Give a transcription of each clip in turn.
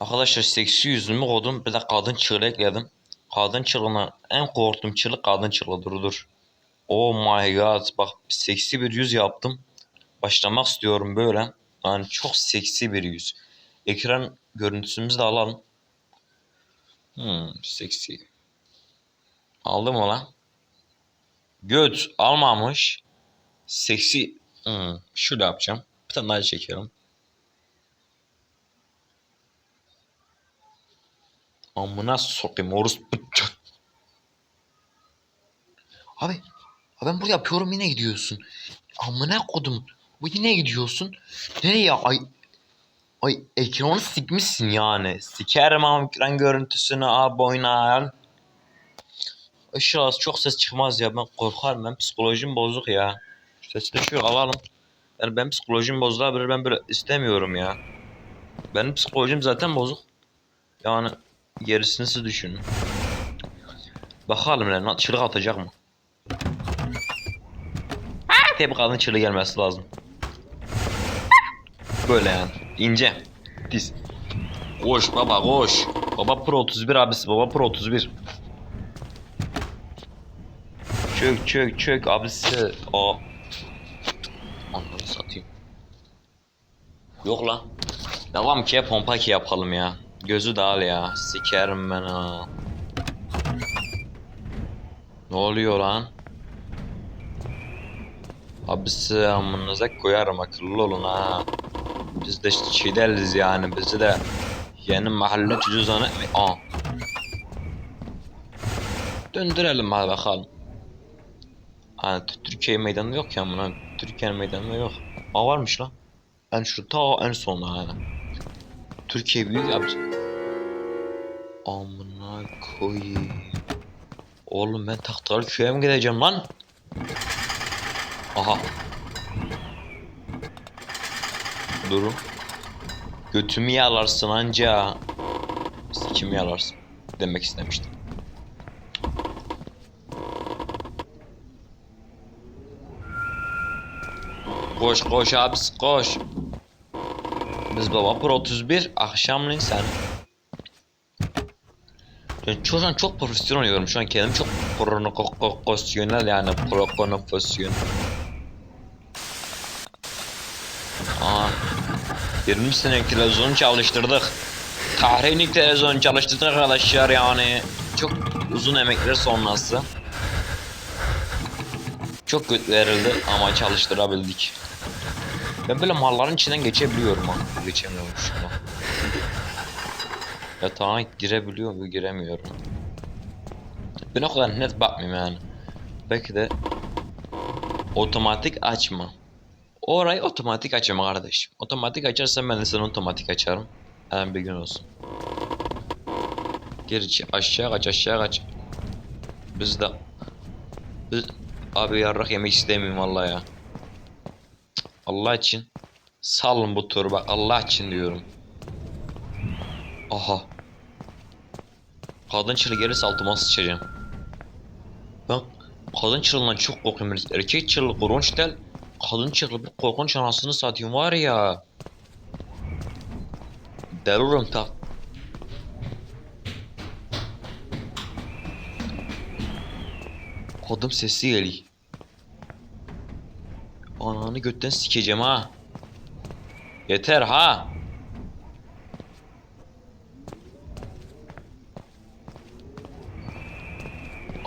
Arkadaşlar seksi yüzümü koydum. Bir de kadın çığlığı ekledim. Kadın çığlığına en korktuğum çığlık kadın çığlığı. Dur dur. Oh my god. Bak seksi bir yüz yaptım. Başlamak istiyorum böyle. Yani çok seksi bir yüz. Ekran görüntüsümüzü de alalım. Hmm, seksi. Aldım mı lan? Göt almamış. Seksi. Hmm, şöyle yapacağım. Bir tane daha çekelim. Amına sokayım ç- Abi, abi ben burada yapıyorum yine gidiyorsun. Amına kodum. Bu yine gidiyorsun. Nereye ay ay ekranı sikmişsin yani. Sikerim ama ekran görüntüsünü abi oynayan. Işıl az çok ses çıkmaz ya ben korkarım ben psikolojim bozuk ya. Sesi şu alalım. Yani ben psikolojim bozulabilir ben böyle istemiyorum ya. Benim psikolojim zaten bozuk. Yani gerisini siz düşünün. Bakalım lan çığlık atacak mı? Tabi kadın çığlığı gelmesi lazım. Böyle yani. ince. Diz. Koş baba koş. Baba Pro 31 abisi. Baba Pro 31. Çök çök çök abisi. O. Anları satayım. Yok lan. Devam ki pompa ki yapalım ya. Gözü dağıl ya. Sikerim ben ha. Ne oluyor lan? Abisi amınıza koyarım akıllı olun ha. Biz de deriz yani bizi de yeni mahalle çocuğu zannetmeyin. Aa. Döndürelim hadi bakalım. Hani Türkiye meydanı yok ya buna. Türkiye meydanı yok. Aa varmış lan. En şu ta en sonda yani. Türkiye büyük abi. Amına koyayım. Oğlum ben Tahtalı köye mi gideceğim lan? Aha. Durun. Götümü yalarsın anca. Sikimi yalarsın. Demek istemiştim. Koş koş abisi koş. Biz baba Pro 31 akşamleyin sen. Ben şu an çok profesyonel oluyorum. Şu an kendimi çok profesyonel yani profesyonel. Aa, 20 sene televizyon çalıştırdık. Tarihini televizyon çalıştırdık arkadaşlar yani. Çok uzun emekler sonrası. Çok kötü verildi ama çalıştırabildik. Ben böyle malların içinden geçebiliyorum ha. Geçemiyorum şuna. Yatağa girebiliyor mu? Giremiyorum. Ben o kadar net bakmıyorum yani. Belki de otomatik açma. Orayı otomatik açma kardeşim. Otomatik açarsan ben de sana otomatik açarım. Hemen bir gün olsun. Ç- aşağı kaç aşağı kaç. Biz de biz abi yarrak yemek istemiyorum vallahi ya. Allah için salın bu turu bak Allah için diyorum. Aha. Kadın çığlığı gelirse altıma sıçacağım. Ben kadın çığlığından çok korkuyorum. Erkek çığlığı korkunç değil. Kadın çığlığı bir korkunç anasını satayım var ya. Derurum ta. Kadın sesi geliyor. Ananı götten sikeceğim ha. Yeter ha.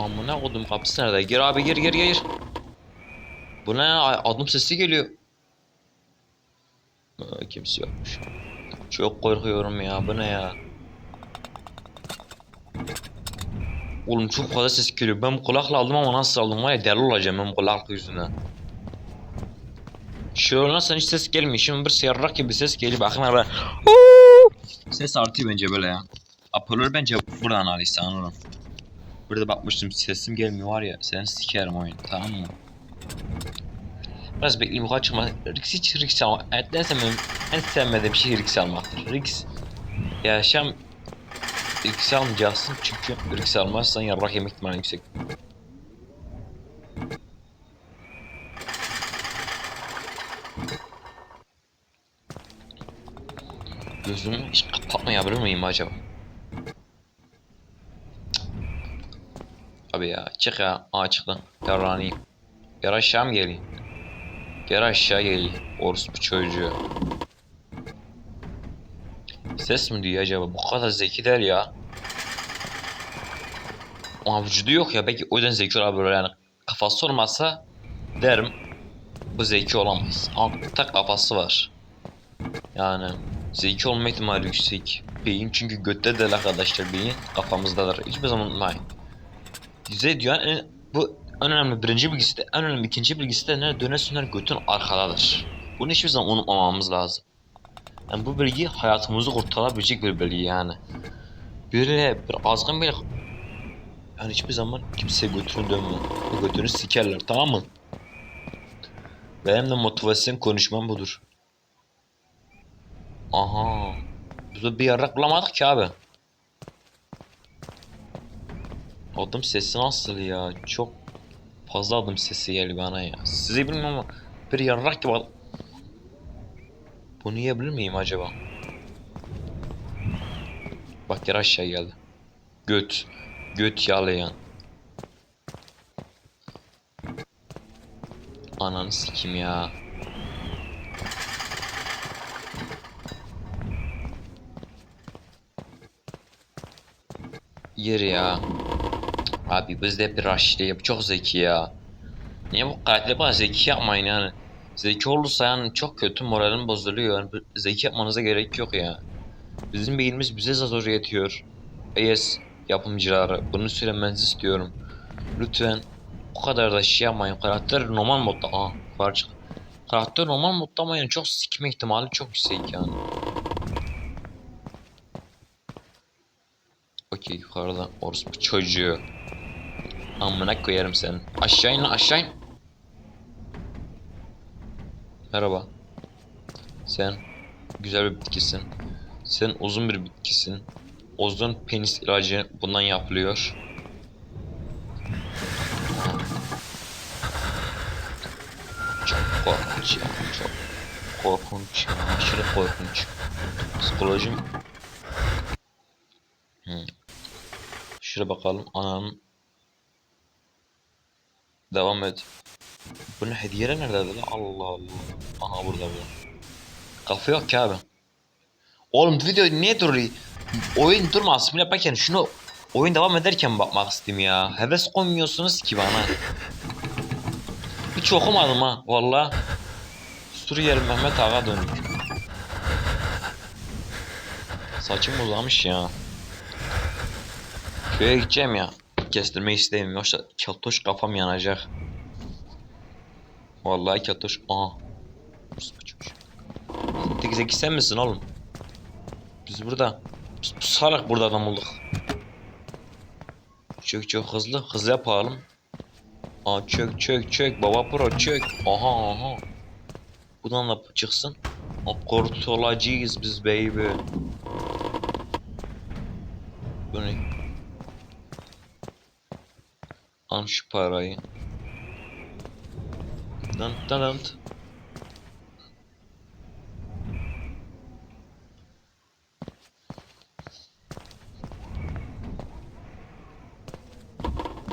Amına kodum kapısı nerede? Gir abi gir gir gir. Bu ne? Adım sesi geliyor. Aa, kimse yokmuş. Çok korkuyorum ya. Bu ne ya? Oğlum çok fazla ses geliyor. Ben kulakla aldım ama nasıl aldım var ya deli olacağım ben kulaklık yüzünden. Şöyle nasıl hiç ses gelmiyor. Şimdi bir sıyarrak gibi ses geliyor. Bakın abi. Ses artıyor bence böyle ya. Apollo bence buradan alıysa anladım. Burada bakmıştım sesim gelmiyor var ya. Sen sikerim oyun tamam mı? Biraz bekleyeyim yukarı çıkma. Rix hiç Rix alma. Evet en sevmediğim, en sevmediğim şey Rix almaktır. Rix yaşam Rix almayacaksın çünkü Rix almazsan yarrak yemek ihtimali yüksek. Gözümü hiç kapatmayabilir miyim acaba? Abi ya çık ya. Aa çıktı. Yarlanayım. Gel aşağı mı geleyim? Gel aşağı geleyim. Orospu çocuğu. Ses mi duyuyor acaba? Bu kadar zeki der ya. Ama vücudu yok ya. Belki o yüzden zeki olabilir yani. Kafası olmasa derim bu zeki olamaz. Ama tak kafası var. Yani zeki olma ihtimali yüksek. Beyin çünkü götte de arkadaşlar beyin kafamızdadır. Hiçbir zaman unutmayın. Bize diyor en, bu en önemli birinci bilgisi de en önemli ikinci bilgisi de ne dönesinler götün arkadadır. Bunu hiçbir zaman unutmamamız lazım. Yani bu bilgi hayatımızı kurtarabilecek bir bilgi yani. Böyle bir azgın bile yani hiçbir zaman kimse götünü dönme. O götünü sikerler tamam mı? Benim de motivasyon konuşmam budur. Aha. Biz bir yarrak bulamadık ki abi. Adım sesi nasıl ya? Çok fazla adım sesi geliyor bana ya. Sizi bilmem ama bir yarrak gibi ad- Bunu yiyebilir miyim acaba? Bak yer aşağı geldi. Göt. Göt yalayan. Ananı sikim ya. Yer ya. Abi bizde bir raşlı çok zeki ya. Niye bu karakter bana zeki yapmayın yani. Zeki olursa yani çok kötü moralim bozuluyor. Yani bu- zeki yapmanıza gerek yok ya. Bizim beynimiz bize zor yetiyor. Yes yapımcıları bunu söylemenizi istiyorum. Lütfen o kadar da şey yapmayın. Karakter normal modda. Aa parça. Karakter normal modda ama yani çok sikme ihtimali çok yüksek yani. Okey yukarıda orospu çocuğu. Amına koyarım sen. Aşağı in aşağı in. Merhaba. Sen güzel bir bitkisin. Sen uzun bir bitkisin. Uzun penis ilacı bundan yapılıyor. Çok korkunç ya. Çok korkunç. Aşırı korkunç. Psikolojim Hmm. Şuraya bakalım. Ananın Devam et. Bu ne hediyeler nerede lan? Allah Allah. Aha burada bu. Kafa yok ki abi. Oğlum video niye duruyor? Oyun durmasın bile bakın şunu oyun devam ederken bakmak istedim ya. Heves koymuyorsunuz ki bana. Hiç okumadım ha valla. Suriyeli Mehmet Ağa döndük. Saçım uzamış ya. Köye gideceğim ya. Kestirmek istemiyorum yoksa keltoş kafam yanacak. Vallahi keltoş. Aha. Tek zeki sen misin oğlum? Biz burada biz pusarak burada adam olduk. Çök çok hızlı. Hızlı yapalım. Aa çök çök çök. Baba pro çök. Aha aha. Buradan da çıksın. Kurtulacağız biz baby. Bu Al şu parayı. Dın dın.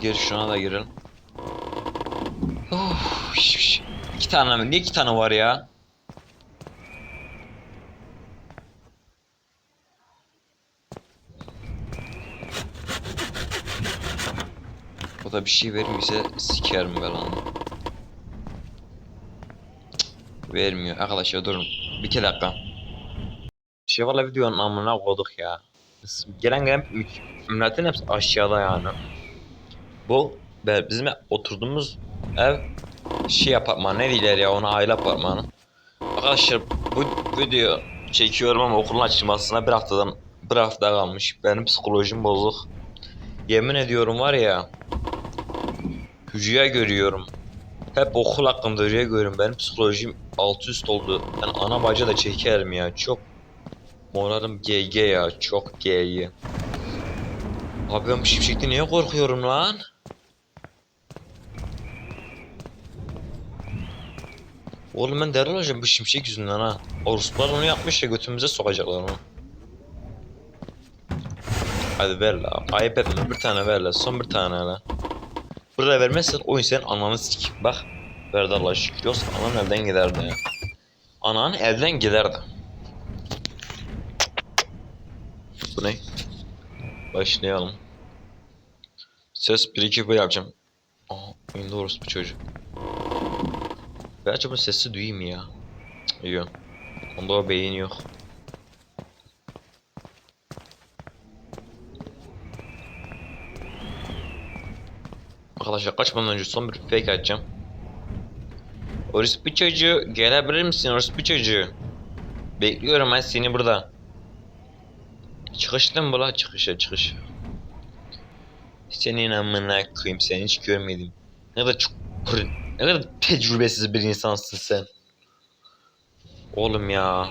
Gir şuna da girelim. Şş. İki tane mi? Niye iki tane var ya? O da bir şey vermiyorsa sikerim ben onu. Vermiyor. Arkadaşlar durun. Bir iki dakika. Şey valla videonun amına koyduk ya. Gelen gelen mü- milletin hepsi aşağıda yani. Bu bizim oturduğumuz ev şey apartmanı ne diyorlar ya ona aile apartmanı. Arkadaşlar bu video çekiyorum ama okulun açılmasına bir haftadan bir hafta kalmış. Benim psikolojim bozuk. Yemin ediyorum var ya Rüya görüyorum. Hep okul hakkında rüya görüyorum. Benim psikolojim alt üst oldu. Ben ana baca da çekerim ya. Çok moralim GG ya. Çok GG. Abi ben bu şimşekte niye korkuyorum lan? Oğlum ben derhal olacağım bu şimşek yüzünden ha. Orospular onu yapmış ya götümüze sokacaklar onu. Hadi ver la. Ayıp etme bir tane ver la. Son bir tane la. Burada vermezsen oyun senin ananı sikip bak. Verdi Allah şükür. Yoksa anan elden giderdi ya. Anan elden giderdi. Bu ne? Başlayalım. Ses 1-2 böyle yapacağım. Aa, oyunda orospu çocuk. Ben acaba sesi duyayım ya. Yok. Onda o beyin yok. Arkadaşlar kaçmadan önce son bir fake atacağım. Orospu çocuğu gelebilir misin orospu çocuğu? Bekliyorum ben seni burada. Çıkıştın mı la çıkışa çıkış. Senin amına koyayım seni hiç görmedim. Ne kadar çok ne kadar tecrübesiz bir insansın sen. Oğlum ya.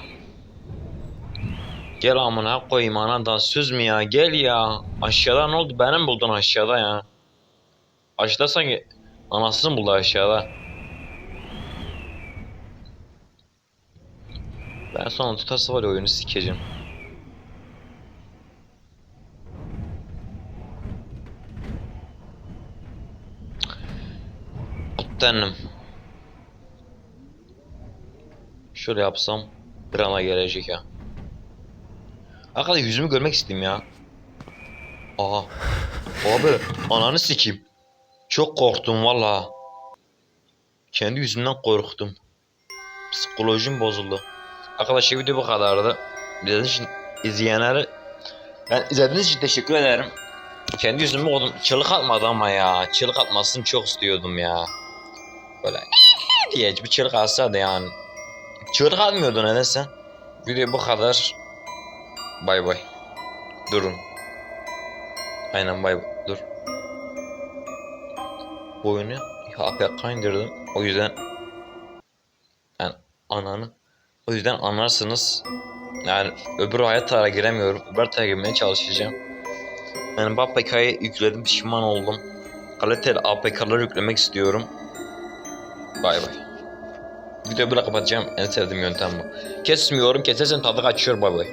Gel amına koyayım anadan söz mü ya gel ya. Aşağıda ne oldu benim buldun aşağıda ya. Aşağıda sanki anasını buldu aşağıda. Ben sonra tutarsa var ya oyunu sikeceğim. Tanrım. Şöyle yapsam bir ana gelecek ya. Arkadaşlar yüzümü görmek istedim ya. Aha. Abi ananı sikeyim. Çok korktum valla. Kendi yüzümden korktum. Psikolojim bozuldu. Arkadaşlar video bu kadardı. İzlediğiniz için izleyenleri ben izlediğiniz için teşekkür ederim. Kendi yüzümü oldum. Çığlık atmadı ama ya. Çığlık atmasını çok istiyordum ya. Böyle diye bir çığlık atsaydı yani. Çığlık atmıyordu nedense. Video bu kadar. Bay bay. Durun. Aynen bay bay. Oyunu APK indirdim. O yüzden yani ananı o yüzden anlarsınız. Yani öbür hayatlara giremiyorum. Öbür hayata girmeye çalışacağım. Yani bu APK'yı yükledim pişman oldum. Kaliteli APK'ları yüklemek istiyorum. Bay bay. Videoyu böyle kapatacağım. En sevdiğim yöntem bu. Kesmiyorum. Kesersen tadı kaçıyor bay bay.